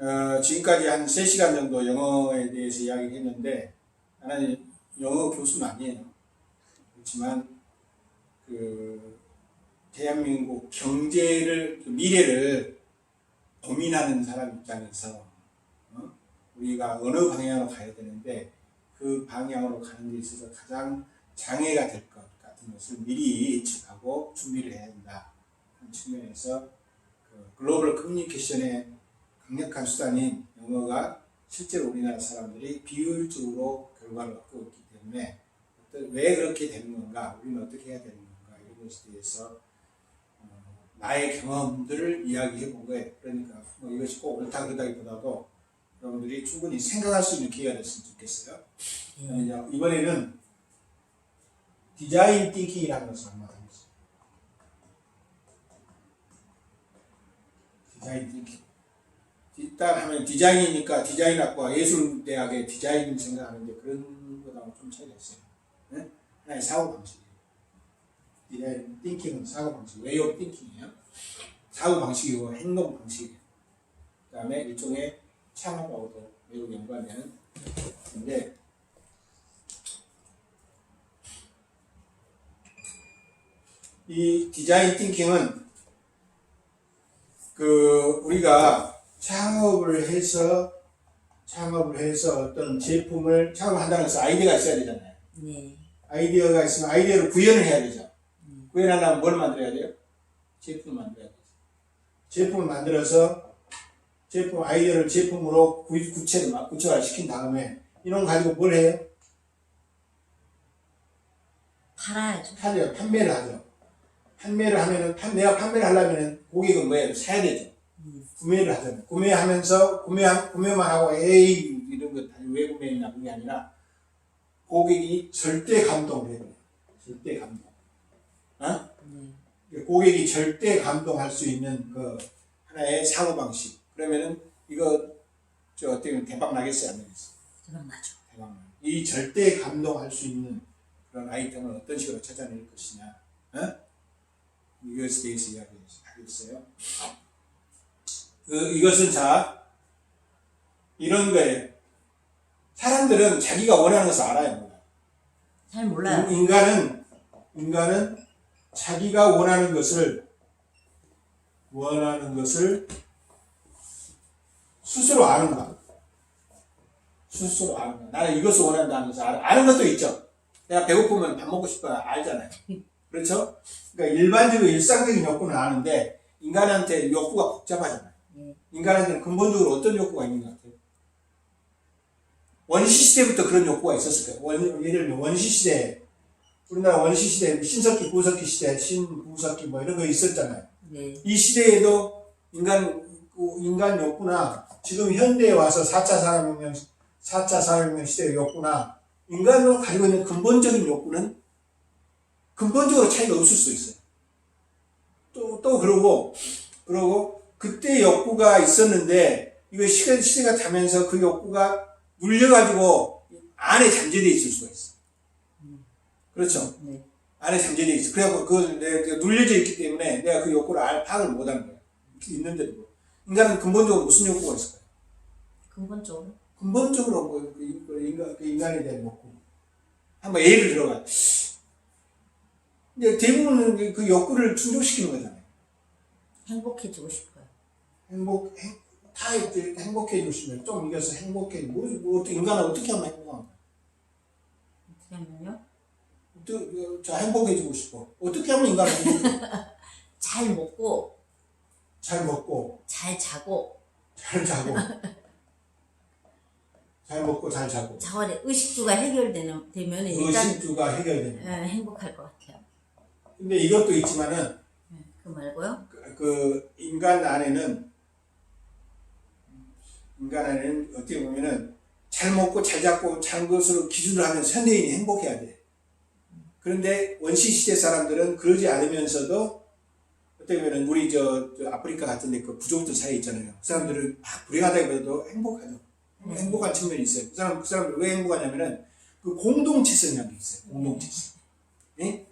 어, 지금까지 한 3시간 정도 영어에 대해서 이야기를 했는데 나는 영어 교수는 아니에요. 그렇지만 그 대한민국 경제를 그 미래를 고민하는 사람 입장에서 어? 우리가 어느 방향으로 가야 되는데 그 방향으로 가는 데 있어서 가장 장애가 될 것 같은 것을 미리 예측하고 준비를 해야 된다. 그런 측면에서 그 글로벌 커뮤니케이션의 강력한 수단인 영어가 실제로 우리나라 사람들이 비효율적으로 결과를 얻고 있기 때문에 어떤- 왜 그렇게 되는 건가, 우리는 어떻게 해야 되는 건가 이런 것에 대해서 어, 나의 경험들을 이야기해 본 거예요. 그러니까 뭐 이것이 꼭 옳다 그러다기보다도 여러분들이 충분히 생각할 수 있는 기회가 됐으면 좋겠어요. 예. 이제 이번에는 디자인 띵킹이라는 것을 한번 하겠습니다. 디자인 띵킹. 일단 하면 디자인이니까 디자인학과 예술대학의 디자인 생각하는데 그런 거하고 좀 차이가 있어요. 네? 하나의 사고 방식이에요. 디자인 띵킹은 사고 방식, 웨이 오브 띵킹이에요. 사고 방식이고 행동 방식이에요. 그 다음에 일종의 창업하고도 매우 연관되는 건데 이 디자인 띵킹은 그 우리가 창업을 해서 창업을 해서 어떤 제품을 창업한다는 것은 아이디어가 있어야 되잖아요. 네. 아이디어가 있으면 아이디어를 구현을 해야 되죠. 구현하려면 뭘 만들어야 돼요? 제품을 만들어야 돼요. 제품을 만들어서 제품 아이디어를 제품으로 구, 구체화 시킨 다음에 이런 거 가지고 뭘 해요? 팔아야죠. 하죠. 판매를 하죠. 판매를 하면은 판, 내가 판매를 하려면은 고객은 뭐예요? 사야 되죠. 구매를 하잖아요. 구매하면서 구매 구매만 하고 에이 이런 거왜 구매했냐 그게 아니라 고객이 절대 감동을 해요. 절대 감동. 어? 네. 고객이 절대 감동할 수 있는 그 하나의 사고 방식. 그러면은 이거 저 어떻게 보면 대박 나겠어요, 안 나겠어요? 대박 나죠. 대박 나. 이 절대 감동할 수 있는 그런 아이템을 어떤 식으로 찾아낼 것이냐, 어? 이것에 대해서 이야기하겠어요. 그 이것은 자 이런 거예요. 사람들은 자기가 원하는 것을 알아요. 잘 몰라요. 인- 인간은 인간은 자기가 원하는 것을 원하는 것을 스스로 아는 거야. 스스로 아는 거야. 나는 이것을 원한다는 것을. 아는 것도 있죠. 내가 배고프면 밥 먹고 싶어 알잖아요. 그렇죠? 그러니까 일반적으로 일상적인 욕구는 아는데 인간한테 욕구가 복잡하잖아요. 네. 인간한테는 근본적으로 어떤 욕구가 있는 것 같아요? 원시 시대부터 그런 욕구가 있었을 거예요. 원, 예를 들면 원시 시대, 우리나라 원시 시대, 신석기, 구석기 시대, 신구석기 뭐 이런 거 있었잖아요. 네. 이 시대에도 인간, 그 인간 욕구나 지금 현대에 와서 4차 산업혁명, 4차 산업혁명 시대의 욕구나 인간으로 가지고 있는 근본적인 욕구는 근본적으로 차이가 없을 수 있어요. 또, 또 그러고, 그러고 그때 욕구가 있었는데 이거 시간, 시대가 타면서 그 욕구가 눌려가지고 안에 잠재되어 있을 수가 있어. 그렇죠? 네. 안에 잠재되어 있어. 그래갖고 그걸 내가 눌려져 있기 때문에 내가 그 욕구를 알, 파악을 못하는 거야. 있는데도. 인간은 근본적으로 무슨 욕구가 있을까요? 근본적으로. 근본적으로 뭐, 그, 그 인간, 그 인간에 대한 욕구. 한번 예를 들어봐. 대부분은 그- 그 욕구를 충족시키는 거잖아요. 행복해지고 싶어요. 행복, 행, 행복해지고 싶으면 좀 이겨서 행복해. 뭐, 뭐, 인간은 어떻게 하면 행복한가? 어떻게 하면요? 어떻게, 저 행복해지고 싶어. 어떻게 하면 인간은? 잘 먹고, 잘 먹고, 잘 자고, 잘 자고. 잘 먹고, 잘 자고. 자원의 의식주가 해결되면 되면 일단 의식주가 해결되는. 예, 행복할 것 같아요. 근데 이것도 있지만은, 예, 그 말고요. 그, 그 인간 안에는 인간 안에는 어떻게 보면은 잘 먹고 잘 잡고 잘 것으로 기준을 하면 현대인이 행복해야 돼. 그런데 원시 시대 사람들은 그러지 않으면서도 어떻게 보면 우리 저, 저 아프리카 같은 데 그 부족들 사이에 있잖아요. 그 사람들은 막 불행하다고 해도 행복하죠. 네. 행복한 측면이 있어요. 그 사람 그 사람들 왜 행복하냐면은 그 공동체성이라는 게 있어요. 공동체성. 예?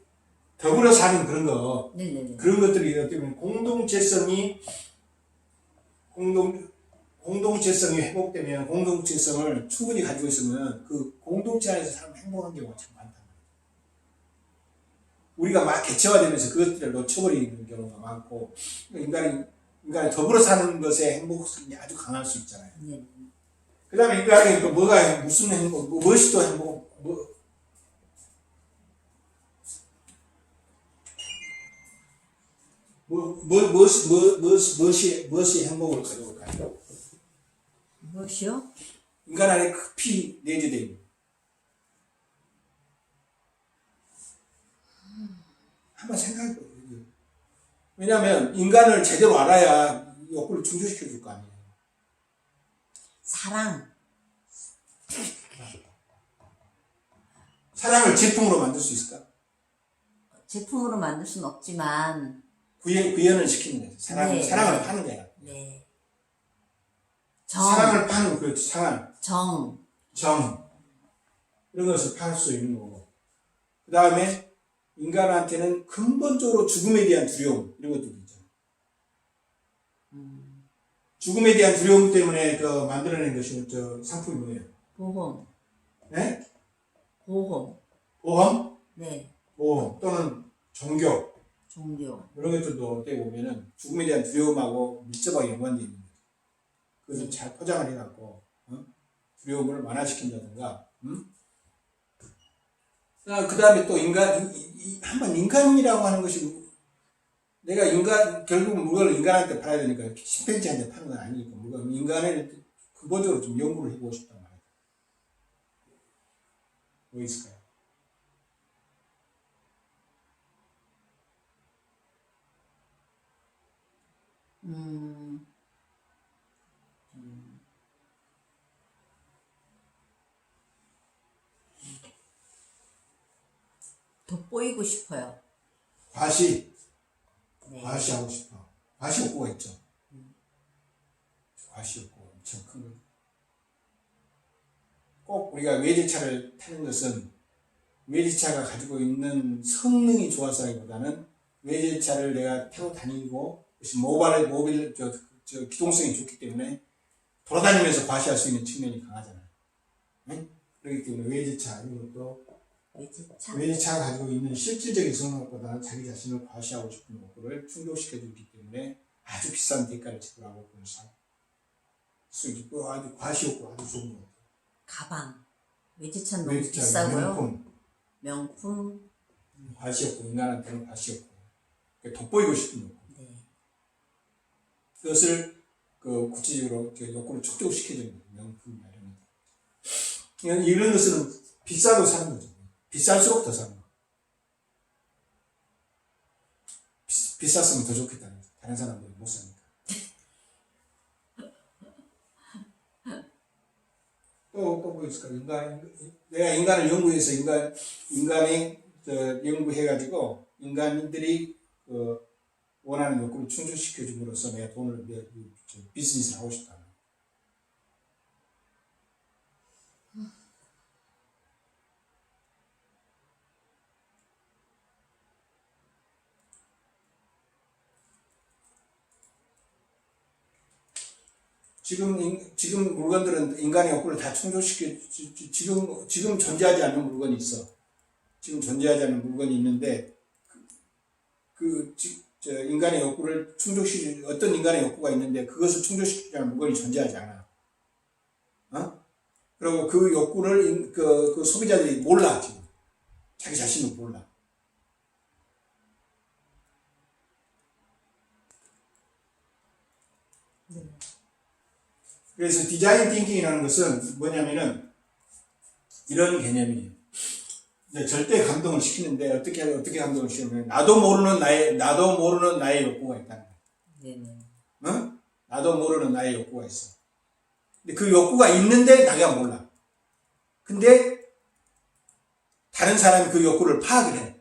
더불어 사는 그런 거. 네네네. 그런 것들이 어떻게 보면 공동체성이 공동 공동체성이 회복되면 공동체성을 충분히 가지고 있으면 그 공동체 안에서 사람 행복한 경우가 참 말이에요. 우리가 막 개체화되면서 그것들을 놓쳐버리는 경우가 많고 인간이 인간이 더불어 사는 것에 행복성이 아주 강할 수 있잖아요. 네. 그 다음에 인간이 또 뭐가 무슨 행복, 뭐, 무엇이 또 행복, 뭐, 뭐, 뭐, 무엇이, 뭐, 무엇이, 무엇이 행복을 가져올까요? 무엇이요? 인간 안에 급히 있는. 한번 생각해 보세요. 왜냐하면 인간을 제대로 알아야 욕구를 충족시켜 줄 거 아니에요. 사랑. 사랑을 제품으로 만들 수 있을까? 제품으로 만들 수는 없지만, 구현, 구현을 시키는 거죠. 사랑, 네. 사랑을 파는 거야. 네. 정, 사랑을 파는 그 사랑, 정, 정 이런 것을 팔 수 있는 거고. 그 다음에 인간한테는 근본적으로 죽음에 대한 두려움 이런 것들이 있죠. 죽음에 대한 두려움 때문에 그 만들어낸 것이 저 상품이 뭐예요? 보험, 네? 보험, 보험, 네, 보험 또는 종교 종교, 이런 것들도 어떻게 보면은 죽음에 대한 두려움하고 밀접하게 연관되어 있는 거죠. 그것을 잘 포장을 해갖고 어? 두려움을 완화시킨다든가. 음? 그 다음에 또 인간 이- 이- 한번 인간이라고 하는 것이 내가 인간 결국 물건을 인간한테 팔아야 되니까 침팬지한테 파는 건 아니니까 물건 인간을 근본적으로 좀 연구를 해보고 싶단 말이에요. 뭐 있을까요? 음, 돋보이고 싶어요. 과시 네. 과시하고 싶어. 과시 욕구가 있죠. 과시 욕구 엄청 큰 거. 꼭 우리가 외제차를 타는 것은 외제차가 가지고 있는 성능이 좋아서라기보다는 외제차를 내가 타고 다니고 모바일 모빌 저, 저 기동성이 좋기 때문에 돌아다니면서 과시할 수 있는 측면이 강하잖아요. 네? 그렇기 때문에 외제차 이런 것도 외제차. 외제차가 가지고 있는 실질적인 성능보다는 자기 자신을 과시하고 싶은 욕구를 충족시켜 주기 때문에 아주 비싼 대가를 지불하고 그걸 살수 있고 아주 과시 욕구 아주 좋은 것 같아요. 가방. 외제차는 너무 외제차 비싸고요. 명품 명품. 과시 욕구 인간한테는 과시 욕구 그러니까 돋보이고 싶은 욕구 네. 그것을 그 구체적으로 그 욕구를 이런 것 이런- 이런 것은 비싸도 사는 거죠. 비쌀수록 더 사는 거. 비, 비쌌으면 더 좋겠다는 거죠. 다른 사람들은 못 사니까. 또, 또 뭐 있을까? 인간, 내가 인간을 연구해서 인간, 인간의, 저, 연구해가지고, 인간들이, 그, 원하는 욕구를 충족시켜줌으로써 내가 돈을, 비즈니스를 하고 싶다. 지금 인- 지금 물건들은 인간의 욕구를 다 충족시켜 지금 지금 존재하지 않는 물건이 있어. 지금 존재하지 않는 물건이 있는데 그, 그 인간의 욕구를 충족시키 어떤 인간의 욕구가 있는데 그것을 충족시키지 않는 물건이 존재하지 않아. 어? 그리고 그 욕구를 인- 그, 그 소비자들이 몰라 지금 자기 자신은 몰라. 그래서 디자인 띵킹이라는 것은 뭐냐면은 이런 개념이에요. 절대 감동을 시키는데 어떻게 어떻게 감동을 시키냐면 나도 모르는 나의 나도 모르는 나의 욕구가 있다는 거예요. 네네. 어? 나도 모르는 나의 욕구가 있어. 근데 그 욕구가 있는데 나가 몰라. 근데 다른 사람이 그 욕구를 파악을 해.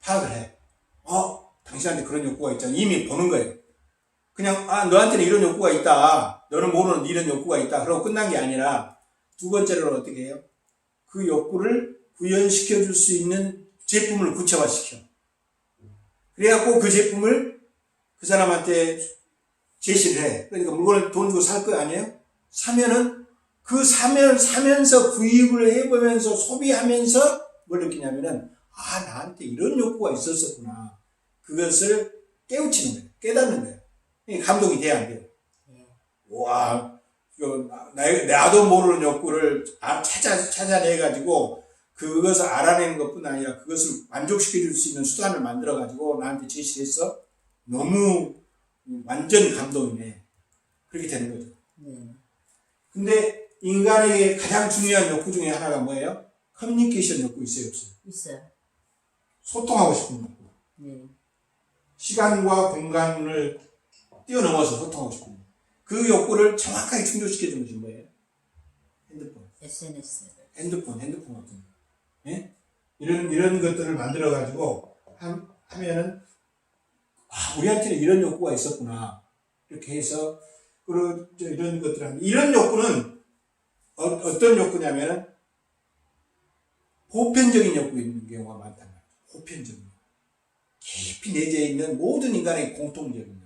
파악을 해. 어, 당신한테 그런 욕구가 있잖아. 이미 보는 거예요. 그냥 아 너한테는 이런 욕구가 있다. 너는 모르는 이런 욕구가 있다. 그러고 끝난 게 아니라 두 번째로 어떻게 해요? 그 욕구를 구현시켜 줄 수 있는 제품을 구체화시켜. 그래갖고 그 제품을 그 사람한테 제시를 해. 그러니까 물건을 돈 주고 살 거 아니에요? 사면은 그 사면 사면서 구입을 해보면서 소비하면서 뭘 느끼냐면은 아 나한테 이런 욕구가 있었었구나. 그것을 깨우치는 거예요. 깨닫는 거예요. 감동이 돼야 안 돼요. 네. 와, 나, 나도 모르는 욕구를 아- 찾아, 찾아내가지고 그것을 알아내는 것 뿐 아니라 그것을 만족시켜줄 수 있는 수단을 만들어가지고 나한테 제시했어. 너무 완전 감동이네. 그렇게 되는 거죠. 네. 근데 인간에게 가장 중요한 욕구 중에 하나가 뭐예요? 커뮤니케이션 욕구 있어요, 없어요? 있어요. 소통하고 싶은 욕구. 네. 시간과 공간을 뛰어넘어서 소통하고 싶은. 그 욕구를 정확하게 충족시켜주는 것이 뭐예요? 핸드폰. SNS. 핸드폰, 핸드폰 같은 거. 예? 이런, 이런 것들을 만들어가지고 함- 하면은, 아, 우리한테는 이런 욕구가 있었구나. 이렇게 해서, 저 이런 것들 하면, 이런 욕구는 어, 어떤 욕구냐면은, 보편적인 욕구 있는 경우가 많단 말이에요. 보편적인. 깊이 내재해 있는 모든 인간의 공통적인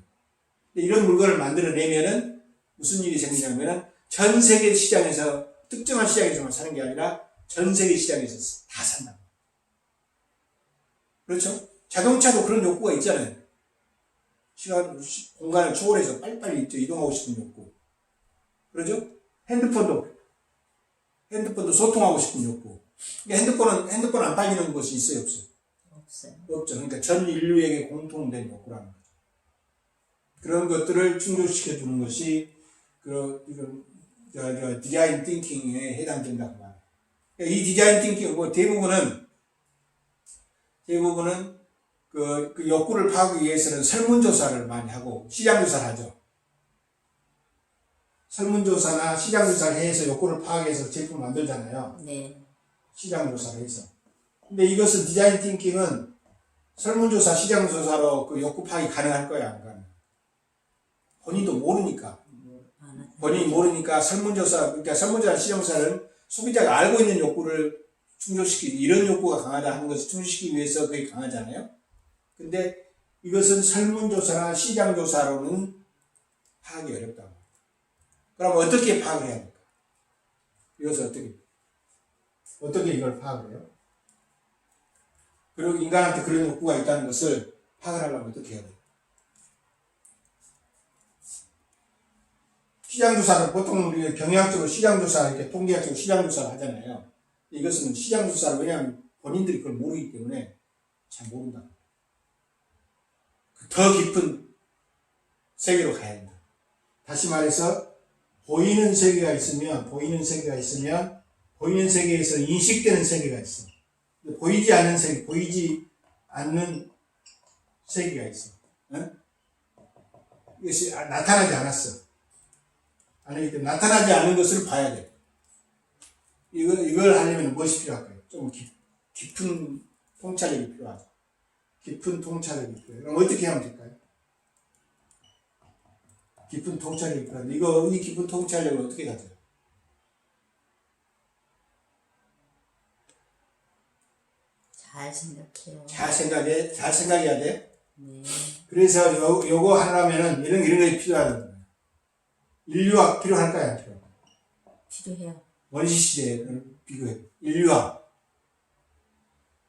이런 물건을 만들어내면은, 무슨 일이 생기냐면은, 전 세계 시장에서 특정한 시장에서만 사는 게 아니라 전 세계 시장에서 다 산다. 그렇죠? 자동차도 그런 욕구가 있잖아요. 시간, 시- 공간을 초월해서 빨리빨리 이동하고 싶은 욕구. 그러죠? 핸드폰도, 핸드폰도 소통하고 싶은 욕구. 그러니까 핸드폰은, 핸드폰 안 팔리는 곳이 있어요, 없어요? 없어요. 없죠. 그러니까 전 인류에게 공통된 욕구라는 거죠. 그런 것들을 충족시켜 주는 것이, 그, 저, 저, 디자인 띵킹에 해당된다고 말해요. 그러니까 이 디자인 띵킹, 뭐, 대부분은, 대부분은, 그, 그 욕구를 파악하기 위해서는 설문조사를 많이 하고, 시장조사를 하죠. 설문조사나 시장조사를 해서 욕구를 파악해서 제품을 만들잖아요. 네. 시장 조사를 해서. 근데 이것은 디자인 띵킹은 설문조사, 시장 조사로 그 욕구 파악이 가능할 거야, 안 가능? 본인도 모르니까. 안 하죠. 본인이 모르니까 설문조사, 그러니까 설문조사, 시장조사는 소비자가 알고 있는 욕구를 충족시키기, 이런 욕구가 강하다 하는 것을 충족시키기 위해서 그게 강하잖아요? 근데 이것은 설문조사나 시장조사로는 파악이 어렵다고. 그럼 어떻게 파악을 해야 할까? 이것을 어떻게, 어떻게 이걸 파악을 해요? 그리고 인간한테 그런 욕구가 있다는 것을 파악을 하려면 어떻게 해야 돼요? 시장조사를 보통 우리 경영학적으로 시장조사 이렇게 통계학적으로 시장조사를 하잖아요. 이것은 시장조사를 왜냐하면 본인들이 그걸 모르기 때문에 잘 모른다. 더 깊은 세계로 가야 된다. 다시 말해서 보이는 세계가 있으면 보이는 세계가 있으면 보이는 세계에서 인식되는 세계가 있어. 보이지 않는 세계, 보이지 않는 세계가 있어. 응? 이것이 아- 나타나지 않았어. 아니, 나타나지 않은 것을 봐야 돼. 이거, 이걸 하려면 무엇이 필요할까요? 좀 깊, 깊은 통찰력이 필요하죠. 깊은 통찰력이 필요해요. 그럼 어떻게 하면 될까요? 깊은 통찰력이 필요한데, 이거, 이 깊은 통찰력을 어떻게 가져요? 잘 생각해요. 잘 생각해, 잘 생각해야 돼. 네. 그래서 요, 요거 하려면은 이런, 이런 필요하다는 거예요. 인류학 필요할까요? 안 필요할까요? 필요해요. 원시 시대를 비교해. 인류학,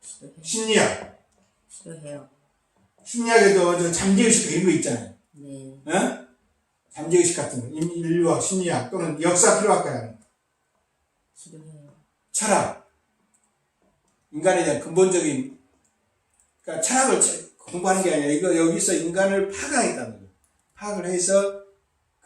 필요해요. 심리학. 필요해요. 심리학에도 저 잠재의식 이런 거 있잖아요. 네. 어? 잠재의식 같은 거. 인- 인류학, 심리학 또는 역사 필요할까요? 필요해요. 철학. 인간에 대한 근본적인, 그러니까 철학을 차- 공부하는 게 아니라 이거 여기서 인간을 파악하겠다는 거예요. 파악을 해서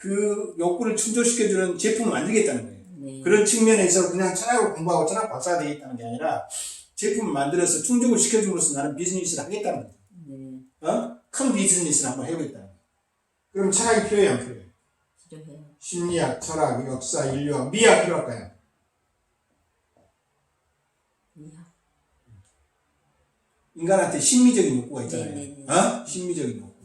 그 욕구를 충족시켜주는 제품을 만들겠다는 거예요. 네. 그런 측면에서 그냥 철학을 공부하고 철학 박사가 되겠다는 게 아니라 제품을 만들어서 충족을 시켜줌으로써 나는 비즈니스를 하겠다는 거예요. 네. 어? 큰 비즈니스를 한번 해보겠다는 거예요. 그럼 철학이 필요해요, 안 필요해요? 필요해요. 심리학, 철학, 역사, 인류학, 미학 필요할까요? 미학. 인간한테 심미적인 욕구가 있잖아요. 네 네 네. 어? 심미적인 욕구.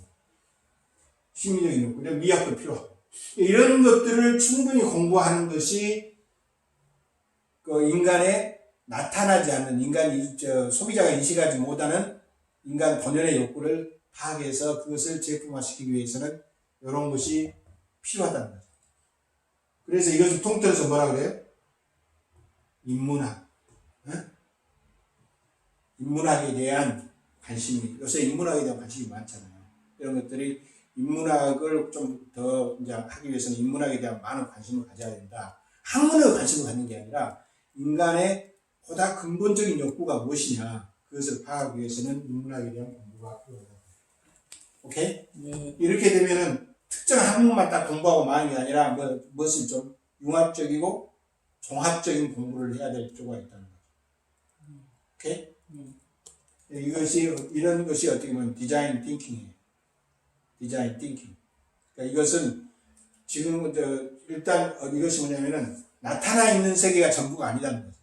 심미적인 욕구. 미학도 필요하고. 이런 것들을 충분히 공부하는 것이 그 인간의 나타나지 않는 인간이 저 소비자가 인식하지 못하는 인간 본연의 욕구를 파악해서 그것을 제품화시키기 위해서는 이런 것이 필요하다는 거죠. 그래서 이것을 통틀어서 뭐라 그래요? 인문학. 어? 인문학에 대한 관심이, 요새 인문학에 대한 관심이 많잖아요. 이런 것들이 인문학을 좀 더 이제 하기 위해서는 인문학에 대한 많은 관심을 가져야 된다. 학문에 관심을 갖는 게 아니라 인간의 보다 근본적인 욕구가 무엇이냐. 그것을 파악하기 위해서는 인문학에 대한 공부가 필요하다. 오케이? 네. 이렇게 되면은 특정한 학문만 딱 공부하고 마는 게 아니라 뭐, 무엇을 좀 융합적이고 종합적인 공부를 해야 될 필요가 있다는 거죠. 오케이? 네. 이것이, 이런 것이 어떻게 보면 디자인 띵킹이에요. 디자인 띵킹. 그러니까 이것은 지금, 저, 일단 어, 이것이 뭐냐면은 나타나 있는 세계가 전부가 아니라는 거죠.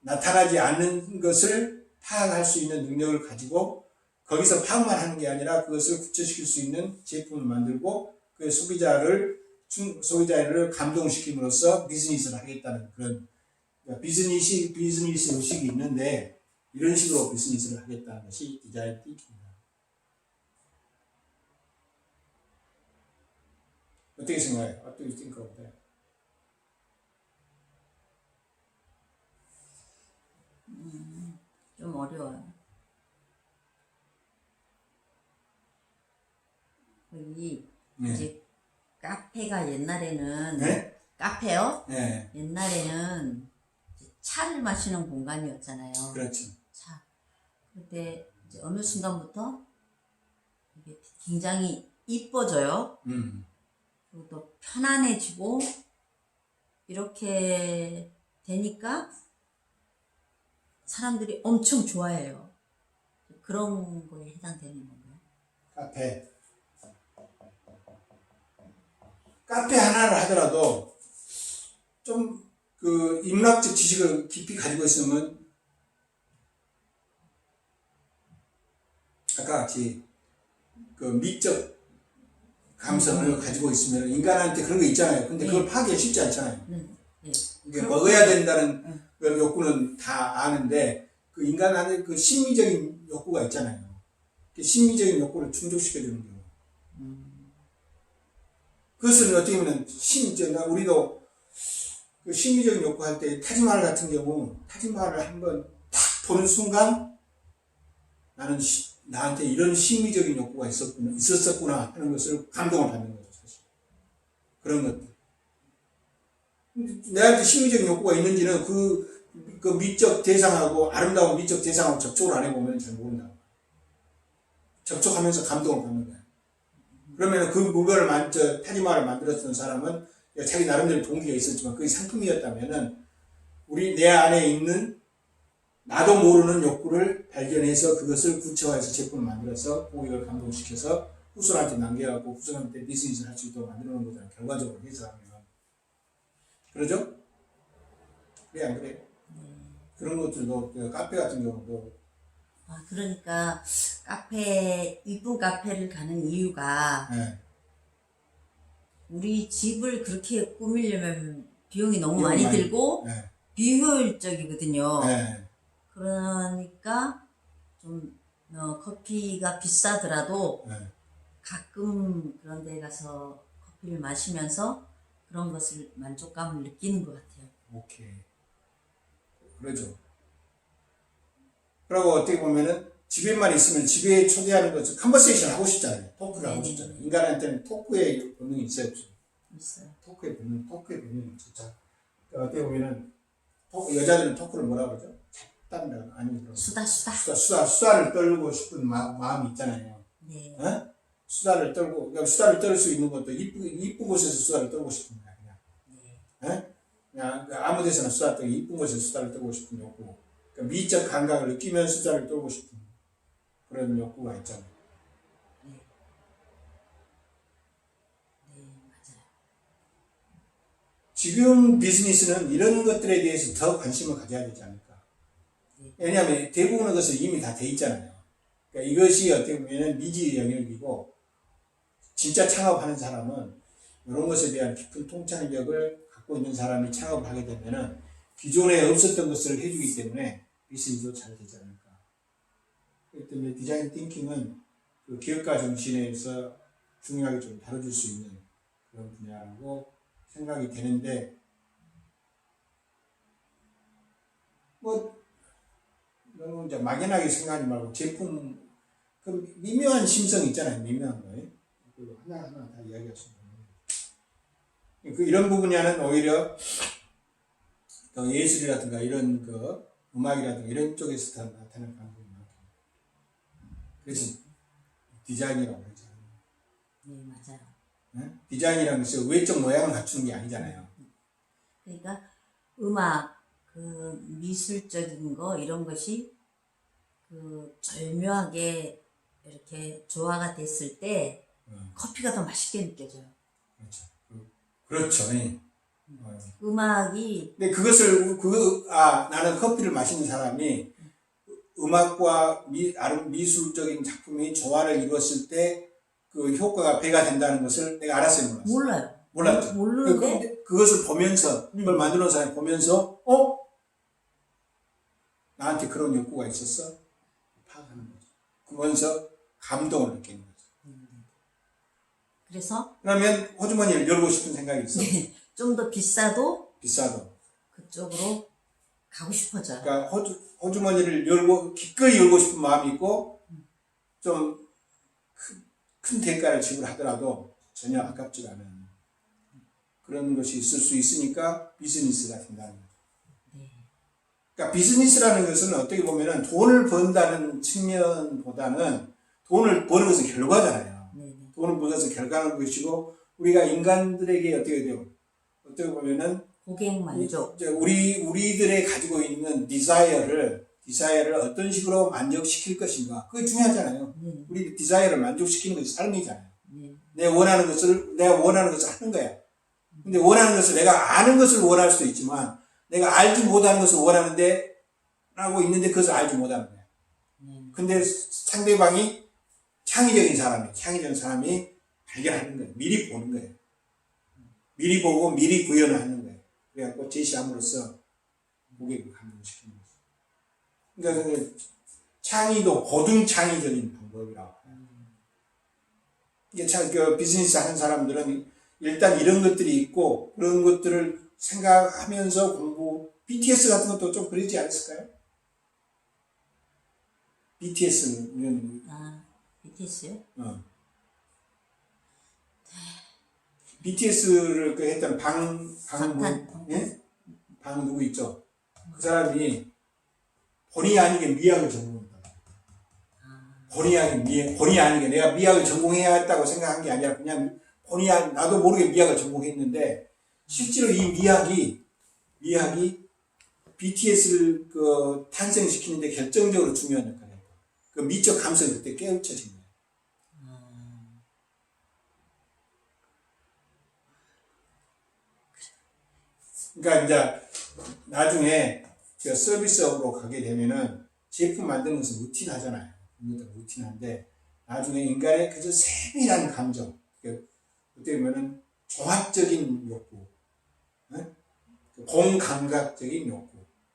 나타나지 않는 것을 파악할 수 있는 능력을 가지고 거기서 파악만 하는 게 아니라 그것을 구체시킬 수 있는 제품을 만들고 그 소비자를 충- 소비자를 감동시킴으로써 비즈니스를 하겠다는 그런 그러니까 비즈니스 비즈니스 의식이 있는데 이런 식으로 비즈니스를 하겠다는 것이 디자인 띵킹입니다. 어떻게 생각해요? 어떻게 think of that? 좀 어려워요. 거기 네. 이제 카페가 옛날에는 네? 카페요? 네, 옛날에는 차를 마시는 공간이었잖아요. 그렇죠. 차. 이제 어느 순간부터 이게 굉장히 이뻐져요. 음, 그리고 또 편안해지고 이렇게 되니까 사람들이 엄청 좋아해요. 그런 거에 해당되는 건가요? 카페. 카페 하나를 하더라도 좀그 인문학적 지식을 깊이 가지고 있으면 아까 같이 그 미적 감성을 가지고 있으면 인간한테 그런 거 있잖아요. 근데 그걸 파악하기 쉽지 않잖아요. 네. 네. 이게. 먹어야 된다는 응. 그 욕구는 다 아는데 그 인간 안에 그 심미적인 욕구가 있잖아요. 그 심미적인 욕구를 충족시켜주는 거예요. 그것은 어떻게 보면 심, 저, 나 우리도 그 심미적인 욕구 할 때 타지마할 같은 경우 타지마할을 한번 딱 보는 순간 나는 시- 나한테 이런 심미적인 욕구가 있었구나, 있었었구나 하는 것을 감동을 받는 거죠, 사실. 그런 것들. 내한테 심미적인 욕구가 있는지는 그, 그 미적 대상하고 아름다운 미적 대상하고 접촉을 안 해보면 잘 모른다. 접촉하면서 감동을 받는 거야. 그러면 그 물건을 만, 저, 타지마를 만들었던 사람은 자기 나름대로 동기가 있었지만 그게 상품이었다면은 우리 내 안에 있는 나도 모르는 욕구를 발견해서 그것을 구체화해서 제품을 만들어서 고객을 감동시켜서 후손한테 남겨갖고 후손한테 비즈니스를 할 수 있도록 만들어 놓은 거잖아요. 결과적으로 해서 하면. 그러죠? 그래, 안 그래? 그런 것들도, 그 카페 같은 경우도, 아, 그러니까 카페, 이쁜 카페를 가는 이유가 예, 우리 집을 그렇게 꾸미려면 비용이 너무 비용이 많이 많이- 들고 예, 비효율적이거든요. 예, 그러니까 좀 어, 커피가 비싸더라도 예. 가끔 그런 데 가서 커피를 마시면서 그런 것을 만족감을 느끼는 것 같아요. 오케이. 그러죠. 그리고 어떻게 보면은 집에만 있으면 집에 초대하는 것을 컨버세이션 하고 싶잖아요. 토크를 하고. 싶잖아요. 인간한테는 토크의 본능이 있어요. 있어요. 토크의 본능, 토크의 본능이 진짜. 그러니까 어떻게 보면은 토- 여자들은 토크를 뭐라 그러죠? 잡담이라 아니면 그런 수다 수다. 수다, 수다, 수다를 떨고 싶은 마, 마음이 있잖아요. 네. 어? 수다를 떨고, 그러니까 수다를 떨 수 있는 것도 이쁘, 이쁜 곳에서 수다를 떨고 싶은 거야, 그냥. 네. 어? 그냥 그 아무 데서나 수다 떨고 이쁜 곳에서 수다를 떨고 싶은 욕구. 그러니까 미적 감각을 느끼면 수다를 떨고 싶은 그런 욕구가 있잖아요. 네, 맞아요. 지금 비즈니스는 이런 것들에 대해서 더 관심을 가져야 되지 않을까. 왜냐하면 대부분의 것은 이미 다 돼 있잖아요. 그러니까 이것이 어떻게 보면 미지의 영역이고, 진짜 창업하는 사람은 이런 것에 대한 깊은 통찰력을 갖고 있는 사람이 창업을 하게 되면은 기존에 없었던 것을 해주기 때문에 비즈니스도 잘 되지 않을까. 그렇기 때문에 디자인 띵킹은 그 기업가 정신에서 중요하게 좀 다뤄줄 수 있는 그런 분야라고 생각이 되는데 뭐 너무 이제 막연하게 생각하지 말고 제품 그 미묘한 심성 있잖아요 미묘한 거그 하나 하나 다 이야기하시면 그 이런 부분에는 오히려 더 예술이라든가 이런 그 음악이라든가 이런 쪽에서 더 나타날 가능성이 많고 그래서 디자인이라고 그러죠. 네, 맞아요. 네? 디자인이라는 것이 외적 모양을 갖추는 게 아니잖아요. 그러니까 음악, 그 미술적인 거 이런 것이 그 절묘하게 이렇게 조화가 됐을 때 음, 커피가 더 맛있게 느껴져요. 그렇죠. 그- 그렇죠. 예. 어. 음악이 근데 그것을 그 아 나는 커피를 마시는 사람이 음악과 미, 아름 미술적인 작품이 조화를 이루었을 때 그 효과가 배가 된다는 것을 내가 알았어요, 몰랐어요. 몰라요. 몰랐죠. 모르는데 근데 그것을 보면서 네. 그걸 만들어 놓은 사람이 보면서 어 나한테 그런 욕구가 있었어 그러면서 감동을 느끼는 거죠. 그래서 그러면 호주머니를 열고 싶은 생각이 있어. 좀더 비싸도 비싸도. 그쪽으로 가고 싶어져요. 그러니까 호주, 호주머니를 열고 기꺼이 열고 싶은 마음이 있고 좀큰 대가를 지불하더라도 전혀 아깝지가 않은 그런 것이 있을 수 있으니까 비즈니스가 된다는. 네. 그러니까 비즈니스라는 것은 어떻게 보면은 돈을 번다는 측면보다는 돈을 버는 것은 결과잖아요. 네, 네. 돈을 버는 것은 결과는 것이고 우리가 인간들에게 어떻게 돼요? 어떻게 보면은 고객 만족. 우리 우리들의 가지고 있는 디자이어를 디자이어를 어떤 식으로 만족시킬 것인가 그게 중요하잖아요. 네, 우리 디자이어를 만족시키는 것이 삶이잖아요. 네. 내 원하는 것을 내가 원하는 것을 하는 거야. 근데 원하는 것을 내가 아는 것을 원할 수도 있지만 내가 알지 못하는 것을 원하는데 라고 있는데 그것을 알지 못하는 거야. 네. 근데 상대방이 창의적인 사람이 창의적인 사람이 발견하는 거예요. 미리 보는 거예요. 미리 보고 미리 구현을 하는 거예요. 그래갖고 제시함으로써 고객을 감동시키는 거죠. 그러니까 그 창의도 고등 창의적인 방법이라고 해요. 이게 참, 그 비즈니스 하는 사람들은 일단 이런 것들이 있고 그런 것들을 생각하면서 공부, BTS 같은 것도 좀 그러지 않았을까요? BTS는 이런 아, BTS요? 어. BTS를 그 했던 방, 방. 뭐, 예? 방 누구 있죠? 그 사람이 본의 아니게 미학을 전공했다. 본의 아니게, 미, 본의 아니게 내가 미학을 전공해야 했다고 생각한 게 아니라 그냥 본의 아니, 나도 모르게 미학을 전공했는데 실제로 이 미학이, 미학이 BTS를 그 탄생시키는데 결정적으로 중요한 역할을 했다. 그 미적 감성이 그때 깨우쳐진 거예요. 그러니까 이제 나중에 그 서비스업으로 가게 되면은 제품 만드는 것은 루틴하잖아요. 루틴한데 나중에 인간의 그저 세밀한 감정, 그 어떻게 보면은 종합적인 욕구, 어? 그 공감각적인 욕구,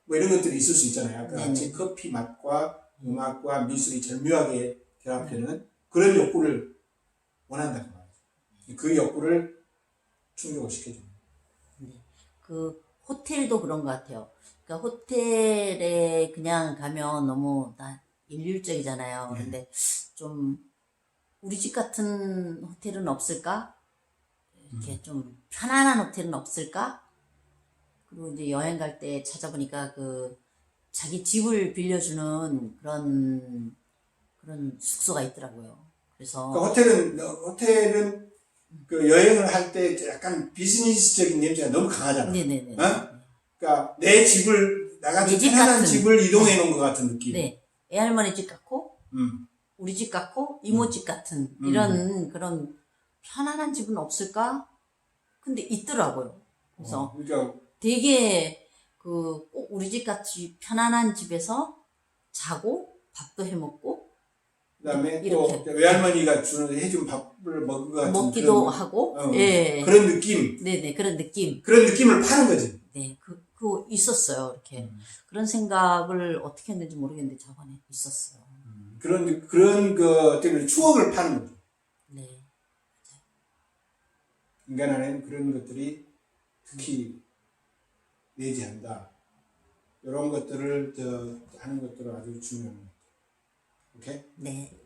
뭐 이런 것들이 있을 수 있잖아요. 아까 같이 커피 맛과 음악과 미술이 절묘하게 결합되는 그런 욕구를 원한다는 말이죠. 그 욕구를 충족을 시켜줍니다. 그 호텔도 그런 것 같아요. 그러니까 호텔에 그냥 가면 너무 나 일률적이잖아요. 네. 근데 좀 우리 집 같은 호텔은 없을까? 이렇게 음. 좀 편안한 호텔은 없을까? 그리고 이제 여행 갈 때 찾아보니까 그 자기 집을 빌려주는 그런 그런 숙소가 있더라고요. 그래서 그러니까 호텔은 호텔은 그 여행을 할 때 약간 비즈니스적인 냄새가 너무 강하잖아. 네네네. 어? 그러니까 내 집을 나같이 내집 편안한 같은. 집을 이동해 놓은 것 같은 느낌. 네. 애할머니 집 같고 음. 우리 집 같고 이모 집 같은 음. 이런 그런 편안한 집은 없을까? 근데 있더라고요. 그래서 어, 그러니까 되게 그 꼭 우리 집 같이 편안한 집에서 자고 밥도 해 먹고 그다음에 이렇게. 또 외할머니가 주는 해준 밥을 먹은 것 같은 먹기도 그런, 하고 어, 예. 그런 느낌, 네네 그런 느낌 그런 느낌을 파는 거지. 네 그, 그거 있었어요 이렇게 음. 그런 생각을 어떻게 했는지 모르겠는데 저번에 있었어요 그런 그런 그 어떻게 보면 추억을 파는 거죠. 네 인간 안에는 그런 것들이 특히 내재한다. 이런 것들을 저 하는 것들은 아주 중요합니다. 오케이? 네.